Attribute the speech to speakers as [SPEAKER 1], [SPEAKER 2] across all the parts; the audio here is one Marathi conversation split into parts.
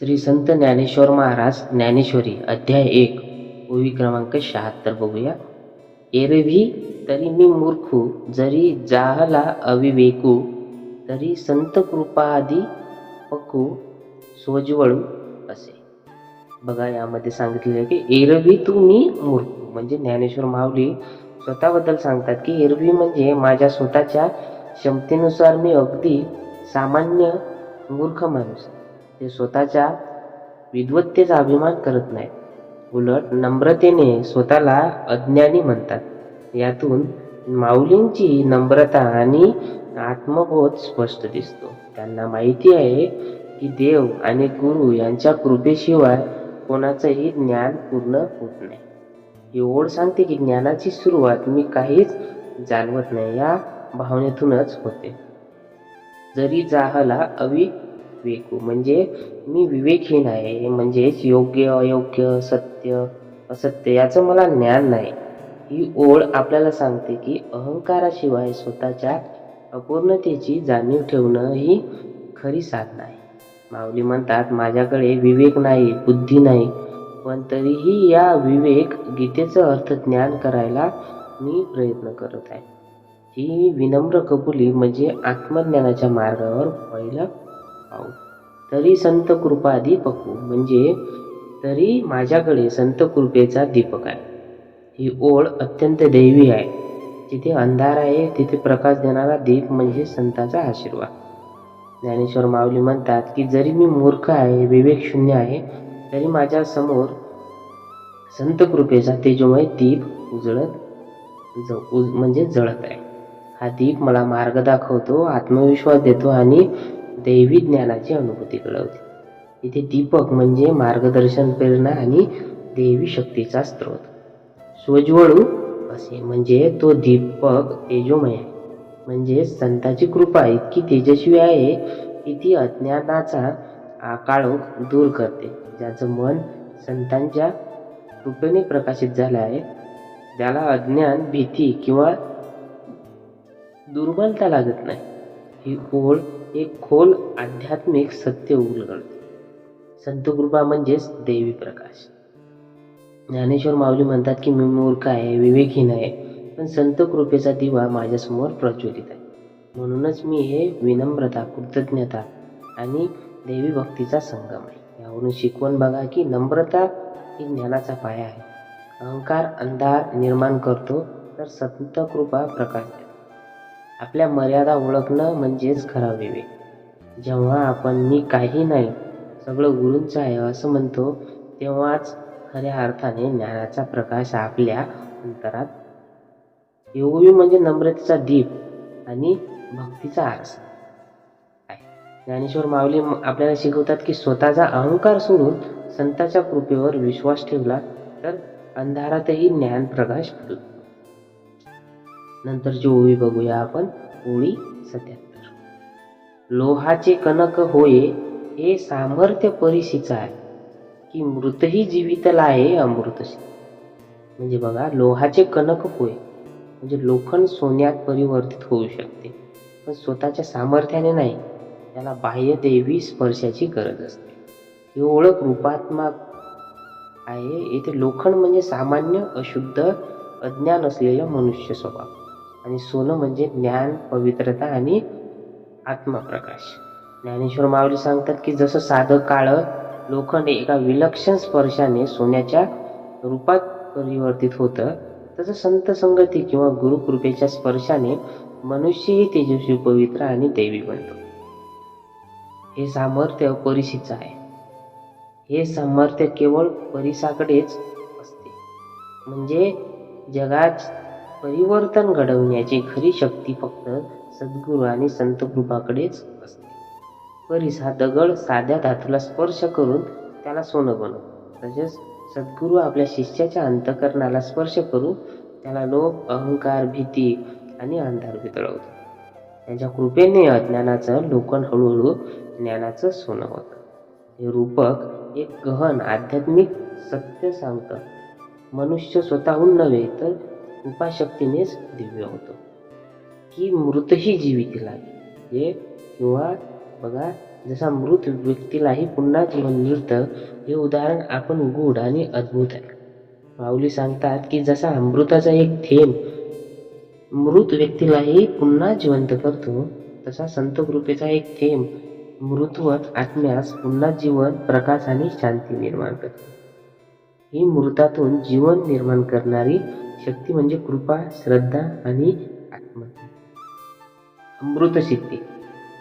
[SPEAKER 1] श्री संत ज्ञानेश्वर महाराज ज्ञानेश्वरी अध्याय एक ओवी क्रमांक शहात्तर बघूया. एरवी तरी मी मूर्खू जरी जाहला अविवेकू तरी संत कृपादी पकू सोजवळू असे. बघा यामध्ये सांगितलेलं आहे की एरवी तू मी मूर्खू. म्हणजे ज्ञानेश्वर माऊली स्वतःबद्दल सांगतात की एरवी म्हणजे माझ्या स्वतःच्या क्षमतेनुसार मी अगदी सामान्य मूर्ख माणूस. ते स्वतःच्या विद्वत्तेचा अभिमान करत नाहीत. उलट नम्रतेने स्वतःला अज्ञानी म्हणतात. यातून माऊलींची नम्रता आणि आत्मबोध स्पष्ट दिसतो. त्यांना माहिती आहे की देव आणि गुरु यांच्या कृपेशिवाय कोणाचंही ज्ञान पूर्ण होत नाही. ही ओढ सांगते की ज्ञानाची सुरुवात मी काहीच जाणवत नाही या भावनेतूनच होते. जरी जाहला विवेकू. म्हणजे मी विवेकहीन आहे. म्हणजेच योग्य अयोग्य सत्य असत्य याचं मला ज्ञान नाही. ही ओळ आपल्याला सांगते की अहंकाराशिवाय स्वतःच्या अपूर्णतेची जाणीव ठेवणं ही खरी साधना आहे. माऊली म्हणतात माझ्याकडे विवेक नाही बुद्धी नाही. पण तरीही या विवेक गीतेचं अर्थ ज्ञान करायला मी प्रयत्न करत आहे. ही विनम्र कबुली म्हणजे आत्मज्ञानाच्या मार्गावर पहिलं पाऊल तरी संत कृपा दीपकू म्हणजे तरी माझ्याकडे संत कृपेचा दीपक आहे. ही ओळ अत्यंत दैवी आहे. जिथे अंधार आहे तिथे प्रकाश देणारा दीप म्हणजे संताचा आशीर्वाद. ज्ञानेश्वर माऊली म्हणतात की जरी मी मूर्ख आहे विवेक शून्य आहे तरी माझ्यासमोर संत कृपेचा तेजोमय दीप उजळत ज उज म्हणजे जळत आहे. हा दीप मला मार्ग दाखवतो आत्मविश्वास देतो आणि दैवी ज्ञानाची अनुभूती घडवते इथे दीपक म्हणजे मार्गदर्शन प्रेरणा आणि देवी शक्तीचा स्रोत. सोज्वळू असे म्हणजे तो दीपक तेजोमय आहे. म्हणजे संताची कृपा इतकी तेजस्वी आहे की ती अज्ञानाचा आकाळोख दूर करते. ज्याचं मन संतांच्या कृपेने प्रकाशित झालं आहे. त्याला अज्ञान भीती किंवा दुर्बलता लागत नाही. ही ओळ एक खोल आध्यात्मिक सत्य उलगडते. संत कृपा म्हणजेच देवी प्रकाश. ज्ञानेश्वर माऊली म्हणतात की मी मूर्ख आहे विवेकहीन आहे पण संत कृपेचा दिवा माझ्यासमोर प्रज्वलित आहे. म्हणूनच मी हे विनम्रता कृतज्ञता आणि देवी भक्तीचा संगम आहे. यावरून शिकवण बघा की नम्रता ही ज्ञानाचा पाया आहे. अहंकार अंधार निर्माण करतो तर संत कृपा प्रकाश देतो. आपल्या मर्यादा ओळखणं म्हणजेच खरा विवेक. जेव्हा आपण मी काही नाही सगळं गुरूंचं आहे असं म्हणतो तेव्हाच खऱ्या अर्थाने ज्ञानाचा प्रकाश आपल्या अंतरात योगवी म्हणजे नम्रतेचा दीप आणि भक्तीचा आरसा आहे. ज्ञानेश्वर माऊली आपल्याला शिकवतात की स्वतःचा अहंकार सोडून संताच्या कृपेवर विश्वास ठेवला तर अंधारातही ज्ञान प्रकाश पडतो नंतरची ओळी बघूया आपण. ओळी सत्याहत्तर. लोहाचे कनक होय हे सामर्थ्य परिशीचा आहे की मृतही जीवितला आहे अमृतशी म्हणजे बघा लोहाचे कनक होय म्हणजे लोखंड सोन्यात परिवर्तित होऊ शकते पण स्वतःच्या सामर्थ्याने नाही त्याला बाह्य देवी स्पर्शाची गरज असते. ही ओळख रूपात्मक आहे येथे लोखंड म्हणजे सामान्य अशुद्ध अज्ञान असलेलं मनुष्य स्वभाव. आणि सोनं म्हणजे ज्ञान पवित्रता आणि आत्मप्रकाश. ज्ञानेश्वर माऊली सांगतात की जसं साधं काळं लोखंड एका विलक्षण स्पर्शाने सोन्याच्या रूपात परिवर्तित होतं तसं संत संगती किंवा गुरुकृपेच्या स्पर्शाने मनुष्यही तेजस्वी पवित्र आणि देवी बनतो. हे सामर्थ्य परिशीचं आहे. हे सामर्थ्य केवळ परिसाकडेच असते. म्हणजे जगात परिवर्तन घडवण्याची खरी शक्ती फक्त सद्गुरू आणि संत कृपाकडेच असते. परीस हा दगड साध्या धातूला स्पर्श करून त्याला सोनं बनवतो तसेच सद्गुरू आपल्या शिष्याच्या अंतकरणाला स्पर्श करून त्याला लोभ अहंकार भीती आणि अंधार वितळवतो. त्यांच्या कृपेने अज्ञानाचं लोकन हळूहळू ज्ञानाचं सोनं होतं. हे रूपक एक गहन आध्यात्मिक सत्य सांगतं. मनुष्य स्वतःहून नव्हे तर कृपाशक्तीनेच दिव्य होतो. की मृतही जीवित लागे हे किंवा बघा जसा मृत व्यक्तीलाही पुन्हा जीवन मिळतं हे उदाहरण आपण गूढ आणि अद्भुत आहे. माऊली सांगतात की जसा अमृताचा एक थेंब मृत व्यक्तीलाही पुन्हा जिवंत करतो तसा संत कृपेचा एक थेंब मृतवत आत्म्यास पुन्हा जीवन प्रकाश आणि शांती निर्माण करतो. ही मृतातून जीवन निर्माण करणारी शक्ती म्हणजे कृपा श्रद्धा आणि आत्मा. अमृत सिद्धी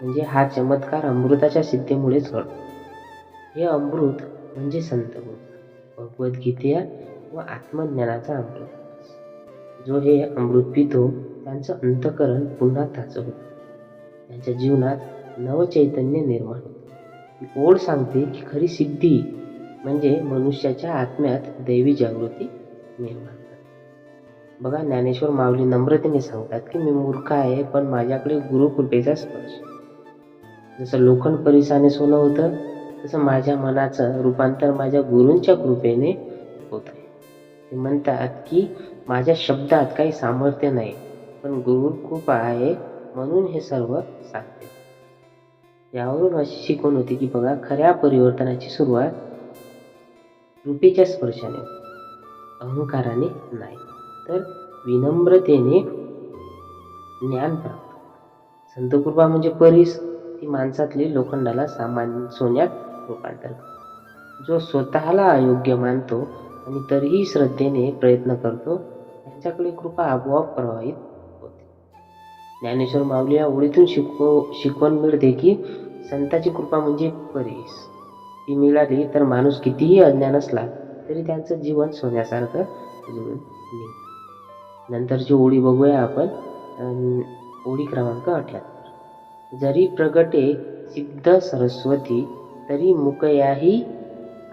[SPEAKER 1] म्हणजे हा चमत्कार अमृताच्या सिद्धीमुळेच घडतो. हे अमृत म्हणजे संत गुण भगवद्गीतेया व आत्मज्ञानाचा अमृत. जो हे अमृत पितो त्यांचं अंतकरण पुन्हा ताजं होतं. त्यांच्या जीवनात नवचैतन्य निर्माण होतं. ही ओढ सांगते की खरी सिद्धी म्हणजे मनुष्याच्या आत्म्यात दैवी जागृती निर्माण बघा ज्ञानेश्वर माऊली नम्रतेने सांगतात की मी मूर्ख आहे पण माझ्याकडे गुरुकृपेचा स्पर्श. जसं लोखंड परिसाने सोनं होतं तसं माझ्या मनाचं रूपांतर माझ्या गुरूंच्या कृपेने होत. ते म्हणतात की माझ्या शब्दात काही सामर्थ्य नाही पण गुरु खूप आहे म्हणून हे सर्व सांगते. यावरून अशी शिकवण होती की बघा खऱ्या परिवर्तनाची सुरुवात कृपेच्या स्पर्शाने अहंकाराने नाही. तर विनम्रतेने ज्ञान प्राप्त संतकृपा म्हणजे परीस ती माणसातली लोखंडाला सामान्य सोन्यात रूपांतर जो स्वतःला अयोग्य मानतो आणि तरीही श्रद्धेने प्रयत्न करतो त्यांच्याकडे कृपा आपोआप प्रवाहित होते. ज्ञानेश्वर माऊली या ओळीतून शिकव शिकवण मिळते की संताची कृपा म्हणजे परीस. ती मिळाली तर माणूस कितीही अज्ञान असला तरी त्यांचं जीवन सोन्यासारखं जुळून निघतं. नंतरची ओळी बघूया आपण ओळी क्रमांक अठ्याहत्तर. जरी प्रगटे सिद्ध सरस्वती तरी मुकयाही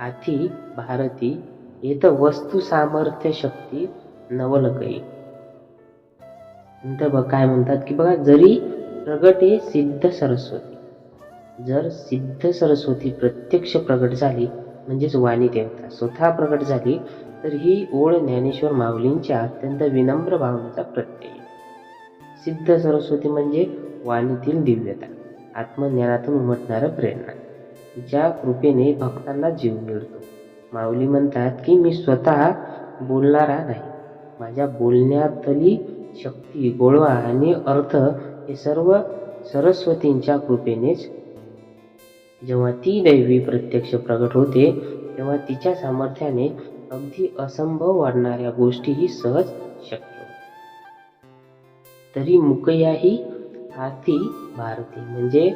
[SPEAKER 1] आथी भारती येत वस्तू सामर्थ्य शक्ती नवलकई. नंतर बघ काय म्हणतात की बघा जरी प्रगटे सिद्ध सरस्वती जर सिद्ध सरस्वती प्रत्यक्ष प्रगट झाली म्हणजेच वाणी देवता स्वतः प्रगट झाली तर ही ओळ ज्ञानेश्वर माऊलींच्या अत्यंत विनम्र भावनेचा प्रत्यय. सिद्ध सरस्वती म्हणजे वाणीतील दिव्यता आत्मज्ञानातून उमटणारं प्रेरणा. ज्या कृपेने भक्तांना जीव मिळतो. माऊली म्हणतात की मी स्वतः बोलणारा नाही. माझ्या बोलण्यातली शक्ती गोळवा आणि अर्थ हे सर्व सरस्वतींच्या कृपेनेच. जेव्हा ती दैवी प्रत्यक्ष प्रगट होते तेव्हा तिच्या सामर्थ्याने अगदी असंभव वाढणाऱ्या गोष्टीही सहज शक्य. तरी मुकयाही हाती भारती. म्हणजे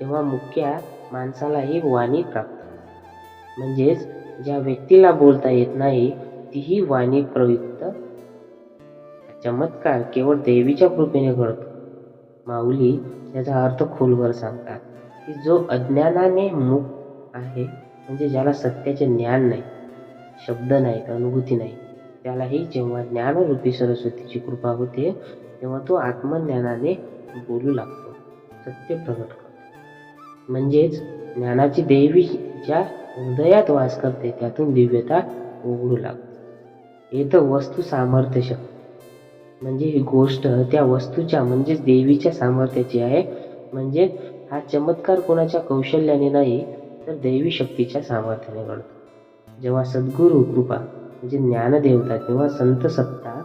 [SPEAKER 1] तेव्हा मुक्या माणसालाही वाणी प्राप्त म्हणजेच ज्या व्यक्तीला बोलता येत नाही तीही वाणी प्रयुक्त. चमत्कार केवळ देवीच्या कृपेने घडतो. माऊली याचा अर्थ खोलवर सांगतात की जो अज्ञानाने मुक्त आहे म्हणजे ज्याला सत्याचे ज्ञान नाही शब्द नाहीत अनुभूती नाही. त्यालाही जेव्हा ज्ञानरूपी सरस्वतीची कृपा होते तेव्हा तो आत्मज्ञानाने बोलू लागतो सत्य प्रकट करतो. म्हणजेच ज्ञानाची देवी ज्या हृदयात वास करते त्यातून दिव्यता उघडू लागते. हे तर वस्तू सामर्थ्य शक्ती. म्हणजे ही गोष्ट त्या वस्तूच्या म्हणजेच देवीच्या सामर्थ्याची आहे. म्हणजे हा चमत्कार कोणाच्या कौशल्याने नाही तर दैवी शक्तीच्या सामर्थ्याने घडतो. जेव्हा सद्गुरू कृपा म्हणजे ज्ञानदेवता किंवा संत सत्ता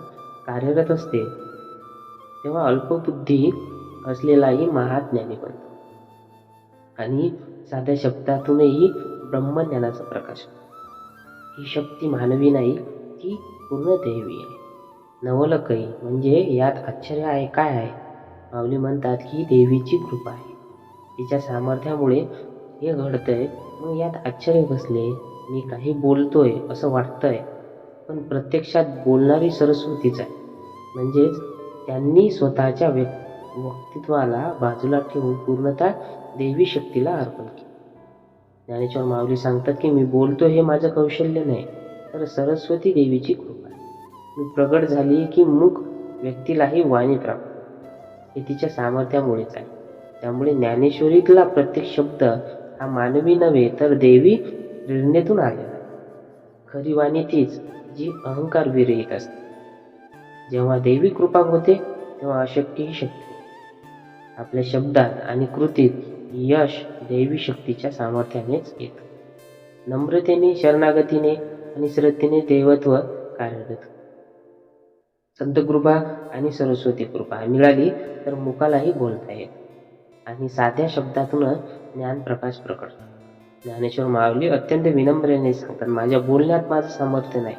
[SPEAKER 1] कार्यरत असते तेव्हा अल्पबुद्धी असलेलाही महाज्ञानी बनतो. आणि साध्या शब्दातूनही ब्रह्मज्ञानाचा प्रकाश ही शक्ती मानवी नाही ती पूर्ण दैवी आहे. नवलकई म्हणजे यात आश्चर्य आहे काय आहे? माऊली म्हणतात की देवीची कृपा आहे. तिच्या सामर्थ्यामुळे हे घडतंय मग यात आश्चर्य बसले मी काही बोलतोय असं वाटतंय पण प्रत्यक्षात बोलणारी सरस्वतीच आहे. म्हणजेच त्यांनी स्वतःच्या व्यक् व्यक्तित्वाला बाजूला ठेवून पूर्णतः देवी शक्तीला अर्पण केलं. ज्ञानेश्वर माऊली सांगतात की मी बोलतो हे माझं कौशल्य नाही तर सरस्वती देवीची कृपा आहे. मी प्रगट झाली की मुख व्यक्तीलाही वाणी प्राप्त हे तिच्या सामर्थ्यामुळेच आहे. त्यामुळे ज्ञानेश्वरीतला प्रत्येक शब्द हा मानवी नव्हे तर देवी प्रेरणेतून आलेला खरी वाणी तीच जी अहंकार विरहित असते. जेव्हा देवी कृपा होते तेव्हा अशक्यही शक्य आपल्या शब्दात आणि कृतीत यश दैवी शक्तीच्या सामर्थ्यानेच येतं. नम्रतेने शरणागतीने आणि श्रद्धेने दैवत्व कार्यरत संत कृपा आणि सरस्वती कृपा मिळाली तर मुखालाही बोलता येत. आणि साध्या शब्दातून ज्ञान प्रकाश प्रकट ज्ञानेश्वर माऊली अत्यंत विनम्रने सांगतात. माझ्या बोलण्यात माझं सामर्थ्य नाही.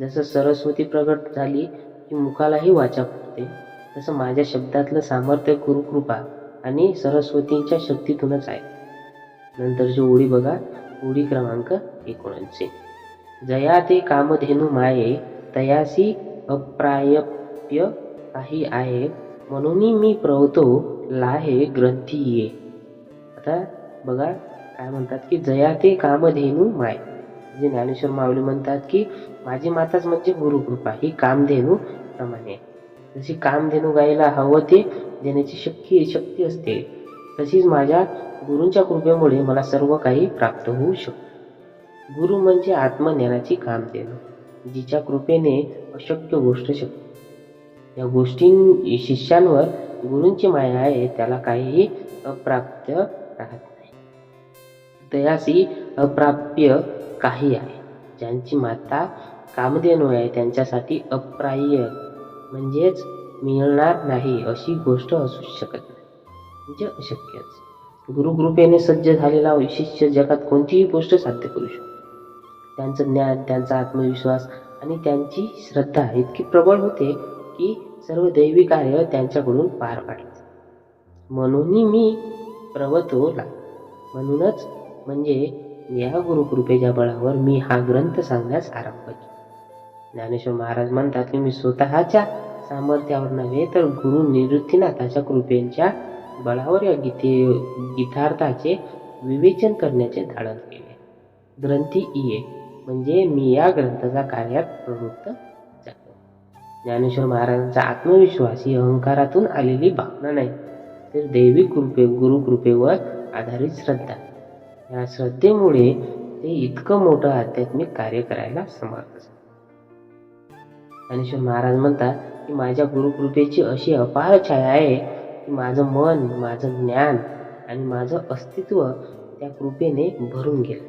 [SPEAKER 1] जसं सरस्वती प्रकट झाली की मुखालाही वाचा फुटते तसं माझ्या शब्दातलं सामर्थ्य गुरुकृपा आणि सरस्वतींच्या शक्तीतूनच आहे. नंतरची ओळी बघा. ओळी क्रमांक एकोणऐंशी. जया ते कामधेनू माये तयासी अप्रायप्य काही आहे म्हणून मी प्रवतो लाहे ग्रंथी ये आता बघा. काय म्हणतात की जया ते कामधेनू माय. म्हणजे ज्ञानेश्वर माऊली म्हणतात की माझी माताच म्हणजे गुरुकृपा ही कामधेनू प्रमाणे जशी कामधेनू गायला हवं ते देण्याची शक्ती शक्ती असते. तशीच माझ्या गुरूंच्या कृपेमुळे मला सर्व काही प्राप्त होऊ शकतो. गुरु म्हणजे आत्मज्ञानाची कामधेनू जिच्या कृपेने अशक्य गोष्ट शक्य. या गोष्टी शिष्यांवर गुरूंची माया आहे त्याला काहीही अप्राप्त राहत नाही तयासी अप्राप्य काही आहे. ज्यांची माता कामधेनू आहे त्यांच्यासाठी अप्राह्य म्हणजेच मिळणार नाही अशी गोष्ट असू शकत नाही. म्हणजे अशक्यच गुरुकृपेने सज्ज झालेला शिष्य जगात कोणतीही गोष्ट साध्य करू शकतो त्यांचं ज्ञान त्यांचा आत्मविश्वास आणि त्यांची श्रद्धा इतकी प्रबळ होते की सर्व दैवी कार्य त्यांच्याकडून पार पाडले म्हणूनही मी प्रवतो म्हणूनच म्हणजे या गुरुकृपेच्या बळावर मी हा ग्रंथ सांगण्यास आरंभ केला. ज्ञानेश्वर महाराज म्हणतात की मी स्वतःच्या सामर्थ्यावर नव्हे तर गुरु निवृत्तीनाथाच्या कृपेच्या बळावर या गीते गीतार्थाचे विवेचन करण्याचे धाडण केले. ग्रंथी इये म्हणजे मी या ग्रंथाचा कार्यात प्रवृत्त झालो. ज्ञानेश्वर महाराजांचा आत्मविश्वास ही अहंकारातून आलेली भावना नाही तर दैवी कृपे गुरुकृपेवर आधारित श्रद्धा. या श्रद्धेमुळे ते इतकं मोठं आध्यात्मिक कार्य करायला समर्थ ज्ञानेश्वर महाराज म्हणतात की माझ्या गुरुकृपेची अशी अपार छाया आहे की माझं मन माझं ज्ञान आणि माझं अस्तित्व त्या कृपेने भरून गेलं.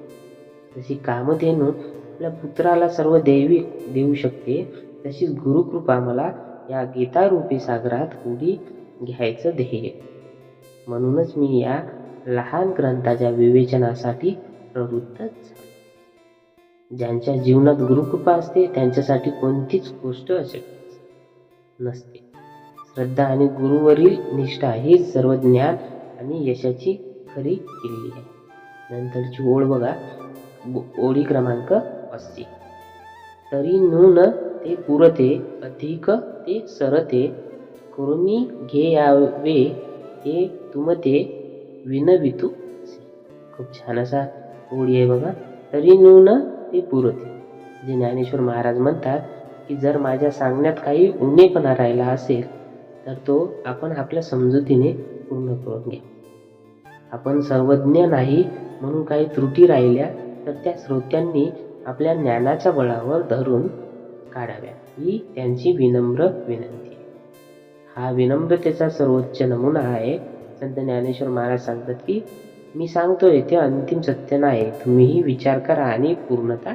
[SPEAKER 1] जशी कामधेनू आपल्या पुत्राला सर्व दैवी देऊ शकते तशीच गुरुकृपा मला या गीतारूपी सागरात उडी घ्यायचं ध्येय म्हणूनच मी या लहान ग्रंथाच्या विवेचनासाठी प्रवृत्त ज्यांच्या जीवनात गुरुकृपा असते त्यांच्यासाठी कोणतीच गोष्ट अशक्य नसते. श्रद्धा आणि गुरुवरील निष्ठा ही सर्व ज्ञान आणि यशाची खरी किल्ली आहे. नंतरची ओळ बघा. ओळी क्रमांक अस्सी. तरी नून ते पुरते अधिक ते सरते करुणी घे यावे ते तुमते विनवितू। खूप छान असा ओळी आहे बघा. तरी नून ते पुरते. जे ज्ञानेश्वर महाराज म्हणतात की जर माझ्या सांगण्यात काही उणेपणा राहिला असेल तर तो आपण आपल्या समजुतीने पूर्ण करून घ्या आपण सर्वज्ञ नाही म्हणून काही त्रुटी राहिल्या तर त्या श्रोत्यांनी आपल्या ज्ञानाच्या बळावर धरून काढाव्या. ही त्यांची विनम्र विनंती हा विनम्रतेचा सर्वोच्च नमुना आहे. संत ज्ञानेश्वर महाराज सांगतात की मी सांगतोय ते अंतिम सत्य नाही. तुम्हीही विचार करा आणि पूर्णता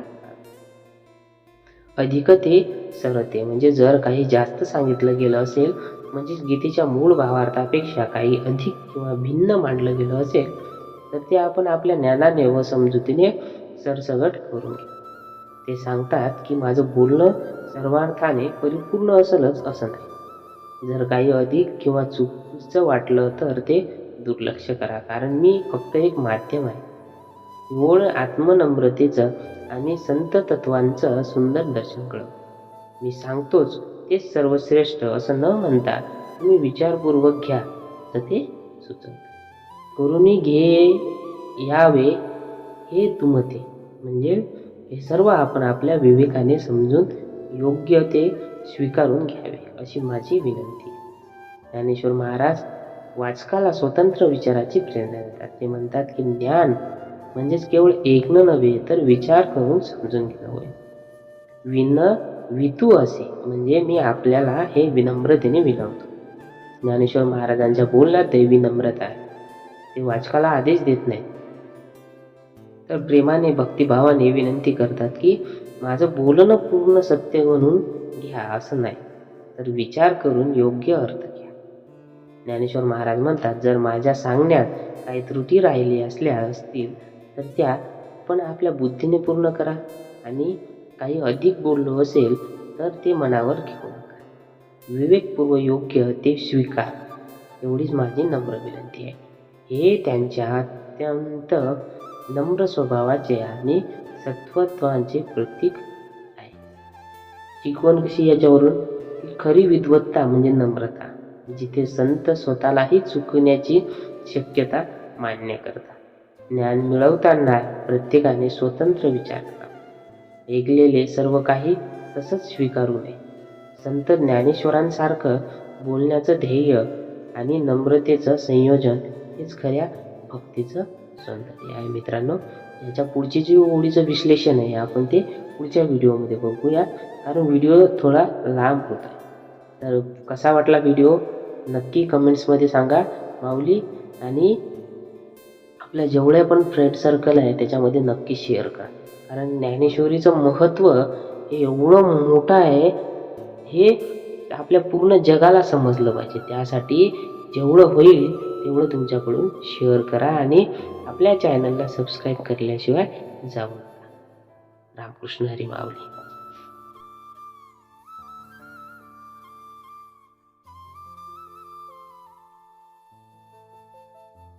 [SPEAKER 1] अधिक ते सरते म्हणजे जर काही जास्त सांगितलं गेलं असेल म्हणजेच गीतेच्या मूळ भावार्थापेक्षा काही अधिक किंवा भिन्न मांडलं गेलं असेल तर ते आपण आपल्या ज्ञानाने व समजुतीने सरसगट करून घे ते सांगतात की माझं बोलणं सर्वार्थाने परिपूर्ण असेलच असं नाही. जर काही अधिक किंवा चुकीचं वाटलं तर ते दुर्लक्ष करा. कारण मी फक्त एक माध्यम आहे. मूळ आत्मनम्रतेचं आणि संत तत्वांचं सुंदर दर्शन कळव. मी सांगतोच तेच सर्वश्रेष्ठ असं न म्हणता तुम्ही विचारपूर्वक घ्या तर ते सुचव गुरुनी घे यावे हे तुमते म्हणजे हे सर्व आपण आपल्या विवेकाने समजून योग्य ते स्वीकारून घ्यावे अशी माझी विनंती. ज्ञानेश्वर महाराज वाचकाला स्वतंत्र विचाराची प्रेरणा देतात. ते म्हणतात की ज्ञान म्हणजेच केवळ ऐकणं नव्हे तर विचार करून समजून घेणं होय. विन वितू असे म्हणजे मी आपल्याला हे विनम्रतेने विनवतो. ज्ञानेश्वर महाराजांच्या बोलण्यात दैवी नम्रता आहे. ते वाचकाला आदेश देत नाहीत. तर प्रेमाने भक्तिभावाने विनंती करतात की माझं बोलणं पूर्ण सत्य म्हणून घ्या असं नाही. तर विचार करून योग्य अर्थ घ्या. ज्ञानेश्वर महाराज म्हणतात जर माझ्या सांगण्यात काही त्रुटी राहिली असल्या असतील तर त्या पण आपल्या बुद्धीने पूर्ण करा. आणि काही अधिक बोललो असेल तर ते मनावर घेऊ नका. विवेकपूर्व योग्य ते स्वीकार. एवढीच माझी नम्र विनंती आहे. हे त्यांच्या अत्यंत नम्र स्वभावाचे आणि सत्वत्वांचे प्रतीक आहे. शिकवण कशी याच्यावरून? खरी विद्वत्ता म्हणजे नम्रता जिथे संत स्वतःलाही चुकण्याची शक्यता मान्य करतात. ज्ञान मिळवताना प्रत्येकाने स्वतंत्र विचार करावा ऐकलेले सर्व काही तसंच स्वीकारू नये. संत ज्ञानेश्वरांसारखं बोलण्याचं ध्येय आणि नम्रतेचं संयोजन हेच खऱ्या भक्तीचं सौंदर्य आहे मित्रांनो. याच्या पुढची जी ओळीचं विश्लेषण आहे आपण ते पुढच्या व्हिडिओमध्ये बघूया. कारण व्हिडिओ थोडा लांब होत. आहे तर कसा वाटला व्हिडिओ? नक्की कमेंट्समध्ये सांगा माऊली. आणि आपल्या जेवढ्या पण फ्रेंड सर्कल आहे त्याच्यामध्ये नक्की शेअर करा. कारण ज्ञानेश्वरीचं महत्त्व हे एवढं मोठं आहे हे आपल्या पूर्ण जगाला समजलं पाहिजे. त्यासाठी जेवढं होईल तेवढं तुमच्याकडून शेअर करा आणि आपल्या चॅनलला सबस्क्राईब केल्याशिवाय जाऊ नका. रामकृष्ण हरी माऊली.